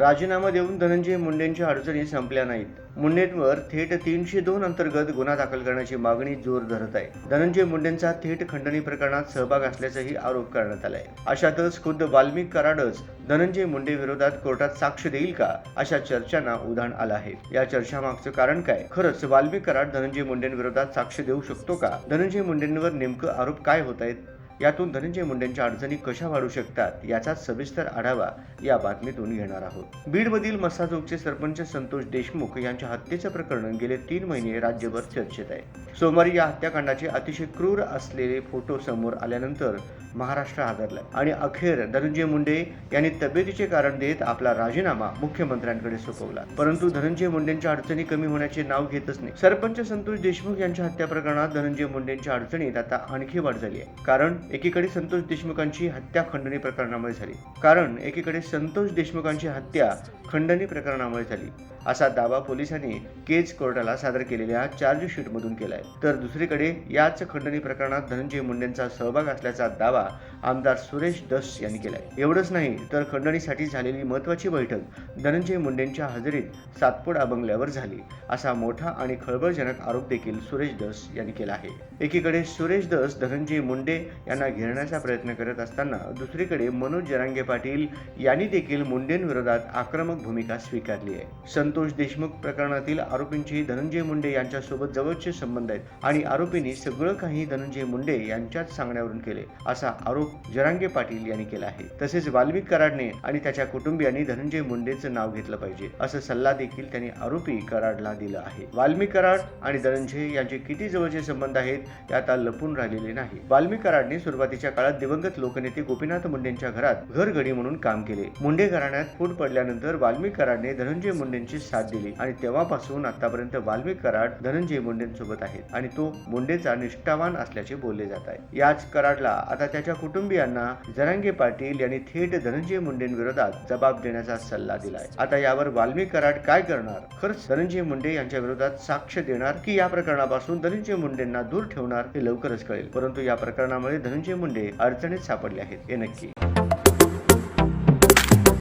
राजीनामा देऊन धनंजय मुंडेंच्या अडचणी संपल्या नाहीत. मुंडेंवर थेट तीनशे दोन अंतर्गत गुन्हा दाखल करण्याची मागणी जोर धरत आहे. धनंजय मुंडेंचा थेट खंडणी प्रकरणात सहभाग असल्याचाही आरोप करण्यात आलाय. अशातच खुद्द वाल्मिक कराडच धनंजय मुंडे विरोधात कोर्टात साक्ष देईल का अशा चर्चांना उधाण आलं आहे. या चर्चामागचं कारण काय? खरंच वाल्मिक कराड धनंजय मुंडेंविरोधात साक्ष देऊ शकतो का? धनंजय मुंडेंवर नेमकं आरोप काय होत आहेत यातून धनंजय मुंडेंच्या अडचणी कशा वाढू शकतात याचा सविस्तर आढावा या बातमीतून घेणार आहोत. बीडमधील मस्साजोगचे सरपंच संतोष देशमुख यांच्या हत्येचं प्रकरण गेले तीन महिने राज्यभर चर्चेत आहे. सोमवारी या हत्याकांडाचे अतिशय क्रूर असलेले फोटो समोर आल्यानंतर महाराष्ट्र हादरला आणि अखेर धनंजय मुंडे यांनी तब्येतीचे कारण देत आपला राजीनामा मुख्यमंत्र्यांकडे सोपवला. परंतु धनंजय मुंडेंच्या अडचणी कमी होण्याचे नाव घेतच नाही. सरपंच संतोष देशमुख यांच्या हत्या प्रकरणात धनंजय मुंडेंच्या अडचणीत आता आणखी वाढ झाली आहे. कारण एकीकडे संतोष देशमुखांची हत्या खंडणी प्रकरणामुळे झाली. कारण एकीकडे संतोष देशमुखांची हत्या खंडणी प्रकरणामुळे झाली. असा दावा पोलिसांनी केज कोर्टाला सादर केलेल्या चार्जशीटमधून केलाय. तर दुसरीकडे याच खंडणी प्रकरणात धनंजय मुंडेंचा सहभाग असल्याचा दावा आमदार सुरेश दस यांनी केलाय. एवढंच नाही तर खंडणीसाठी झालेली महत्वाची बैठक धनंजय मुंडेंच्या हजेरीत सातपुडा बंगल्यावर झाली असा मोठा आणि खळबळजनक आरोप देखील सुरेश दस यांनी केला आहे. एकीकडे सुरेश दस धनंजय मुंडे यांना घेरण्याचा प्रयत्न करत असताना दुसरीकडे मनोज जरांगे पाटील यांनी देखील मुंडेंविरोधात आक्रमक भूमिका स्वीकारली आहे. संतोष देशमुख प्रकरणातील आरोपींची धनंजय मुंडे यांच्यासोबत जवळचे संबंध आहेत आणि आरोपींनी सगळं काही धनंजय मुंडे यांच्याच सांगण्यावरून केले असा आरोप जरांगे पाटील यांनी केला आहे. तसेच वाल्मिक कराडने आणि त्याच्या कुटुंबियांनी धनंजय मुंडेचं नाव घेतलं पाहिजे असं सल्ला देखील त्यांनी आरोपी कराडला दिला आहे. वाल्मिक कराड आणि धनंजय यांचे किती जवळचे संबंध आहेत ते आता लपून राहिलेले नाही. वाल्मिक कराडने सुरुवातीच्या काळात दिवंगत लोकनेते गोपीनाथ मुंडेंच्या घरात घरगडी म्हणून काम केले. मुंडे घराण्यात फूट पडल्यानंतर वाल्मिक कराडने धनंजय मुंडेंची साथ दिली आणि तेव्हापासून आतापर्यंत वाल्मिक कराड धनंजय मुंडेंसोबत आहेत आणि तो मुंडेचा निष्ठावान असल्याचे बोलले जात आहे. याच कराडला आता त्याच्या कुटुंबियांना जरांगे पाटील यांनी थेट धनंजय मुंडेंविरोधात जबाब देण्याचा सल्ला दिलाय. आता यावर वाल्मिक कराड काय करणार? खरंच धनंजय मुंडे यांच्या विरोधात साक्ष देणार की या प्रकरणापासून धनंजय मुंडेंना दूर ठेवणार हे लवकरच कळेल. परंतु या प्रकरणामुळे धनंजय मुंडे अडचणीत सापडले आहेत हे नक्की.